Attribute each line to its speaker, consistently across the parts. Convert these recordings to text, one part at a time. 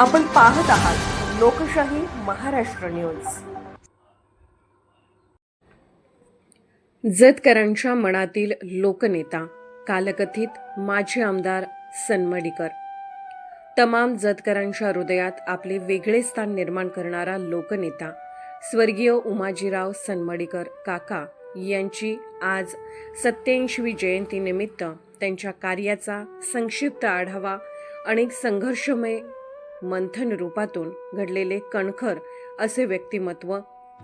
Speaker 1: आपण पाहत आहात लोकशाही महाराष्ट्र न्यूज. जतकरांच्या मनातील लोकनेता कालकथित माजी आमदार सनमडीकर तमाम जतकरांच्या हृदयात आपले वेगळे स्थान निर्माण करणारा लोकनेता स्वर्गीय उमाजीराव सनमडीकर काका यांची आज सत्याऐंशीवी जयंतीनिमित्त त्यांच्या कार्याचा संक्षिप्त आढावा अनेक संघर्षमय मंथन रूपातून घडलेले कणखर असे व्यक्तिमत्व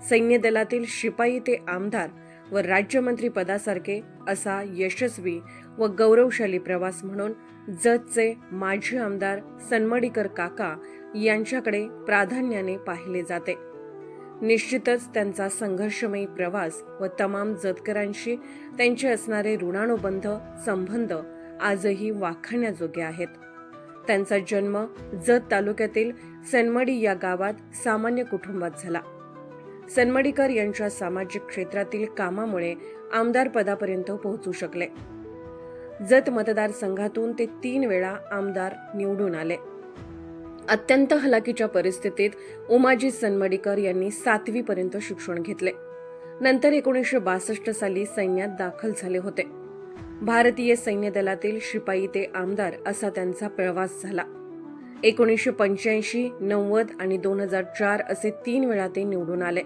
Speaker 1: सैन्य दलातील शिपाई ते आमदार व राज्यमंत्री पदासारखे असा यशस्वी व गौरवशाली प्रवास म्हणून जतचे माजी आमदार सन्मडीकर काका यांच्याकडे प्राधान्याने पाहिले जाते. निश्चितच त्यांचा संघर्षमयी प्रवास व तमाम जतकरांशी त्यांचे असणारे ऋणानुबंध संबंध आजही वाखाण्याजोगे आहेत. त्यांचा जन्म जत तालुक्यातील सनमडी या गावात सामान्य कुटुंबात झाला. सनमडीकर यांच्या सामाजिक क्षेत्रातील कामामुळे आमदार पदापर्यंत पोहोचू शकले. जत मतदारसंघातून ते तीन वेळा आमदार निवडून आले. अत्यंत हलाखीच्या परिस्थितीत उमाजी सनमडीकर यांनी सातवीपर्यंत शिक्षण घेतले. नंतर एकोणीसशे बासष्ट साली सैन्यात दाखल झाले होते. भारतीय सैन्य दलातील शिपाई ते आमदार असा त्यांचा प्रवास झाला. एकोणीसशे पंच्याऐंशी नव्वद आणि दोन हजार चार असे तीन वेळा ते निवडून आले.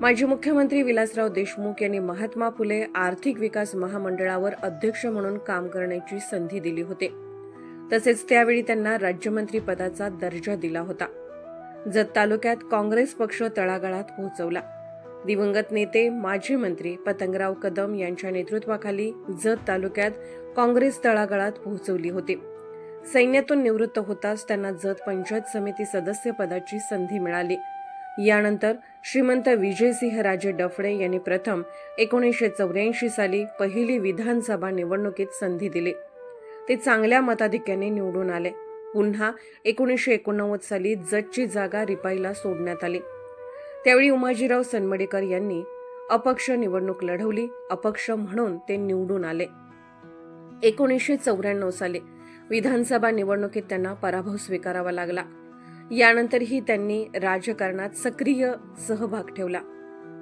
Speaker 1: माजी मुख्यमंत्री विलासराव देशमुख यांनी महात्मा फुले आर्थिक विकास महामंडळावर अध्यक्ष म्हणून काम करण्याची संधी दिली होती. तसेच त्यावेळी त्यांना राज्यमंत्री पदाचा दर्जा दिला होता. जत तालुक्यात काँग्रेस पक्ष तळागाळात पोहोचवला. दिवंगत नेते माजी मंत्री पतंगराव कदम यांच्या नेतृत्वाखाली जत तालुक्यात काँग्रेस तळागाळात पोहोचवली होती. सैन्यातून निवृत्त होताच त्यांना जत पंचायत समिती सदस्य पदाची संधी मिळाली. यानंतर श्रीमंत विजयसिंह राजे डफडे यांनी प्रथम एकोणीसशे चौऱ्याऐंशी साली पहिली विधानसभा निवडणुकीत संधी दिली. ते चांगल्या मताधिक्याने निवडून आले. पुन्हा एकोणीसशे एकोणनव्वद साली जतची जागा रिपाईला सोडण्यात आली. त्यावेळी उमाजीराव सनमडेकर यांनी अपक्ष निवडणूक लढवली. अपक्ष म्हणून ते निवडून आले. एकोणीसशे चौऱ्याण्णव साली विधानसभा निवडणुकीत त्यांना पराभव स्वीकारावा लागला. यानंतरही त्यांनी राजकारणात सक्रिय सहभाग ठेवला.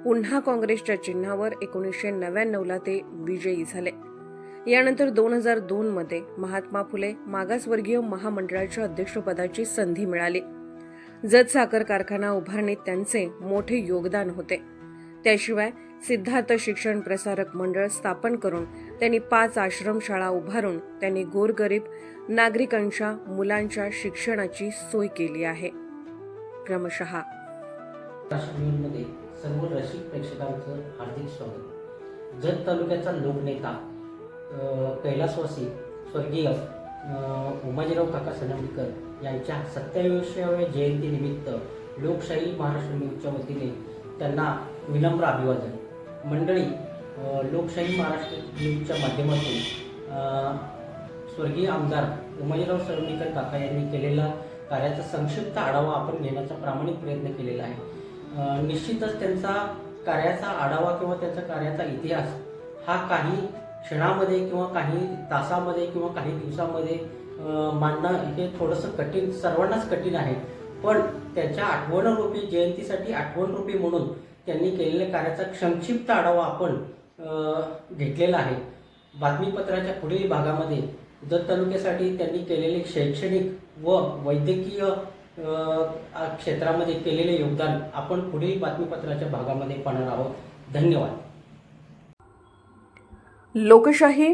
Speaker 1: पुन्हा काँग्रेसच्या चिन्हावर एकोणीसशे नव्याण्णवला ते विजयी झाले. यानंतर दोन हजार दोन मध्ये महात्मा फुले मागासवर्गीय महामंडळाच्या अध्यक्षपदाची संधी मिळाली. जत साखर कारखाना उभारणीत त्यांचे मोठे योगदान होते. त्याशिवाय सिद्धार्थ शिक्षण प्रसारक मंडळ स्थापन करून त्यांनी पाच आश्रमशाळा उभारून त्यांनी गोरगरीब नागरिकांच्या मुलांच्या शिक्षणाची सोय केली आहे. क्रमशः
Speaker 2: सर्व रसिक प्रेक्षकांचं हार्दिक स्वागत. जत तालुक्याचा लोकनेता कैलासवासी स्वर्गीय उमाजीराव काका सनंबीकर यांच्या सत्याऐंशीव्या जयंतीनिमित्त लोकशाही महाराष्ट्र न्यूजच्या वतीने त्यांना विनम्र अभिवादन. मंडळी लोकशाही महाराष्ट्र न्यूजच्या माध्यमातून स्वर्गीय आमदार उमाजीराव सरवणीकर काका यांनी केलेला कार्याचा संक्षिप्त आढावा आपण घेण्याचा प्रामाणिक प्रयत्न केलेला आहे. निश्चितच त्यांचा कार्याचा आढावा किंवा त्यांचा कार्याचा इतिहास हा काही क्षणामध्ये किंवा काही तासामध्ये किंवा काही दिवसामध्ये मानणं मांडणं हे थोडंसं कठीण सर्वांनाच कठीण आहे. पण त्याच्या आठवणरूपी जयंतीसाठी आठवणरूपी म्हणून त्यांनी केलेल्या कार्याचा संक्षिप्त आढावा आपण घेतलेला आहे. बातमीपत्राच्या पुढील भागामध्ये जत तालुक्यासाठी त्यांनी केलेले शैक्षणिक व वैद्यकीय क्षेत्रामध्ये केलेले योगदान आपण पुढील बातमीपत्राच्या भागामध्ये पाहणार आहोत. धन्यवाद.
Speaker 1: लोकशाही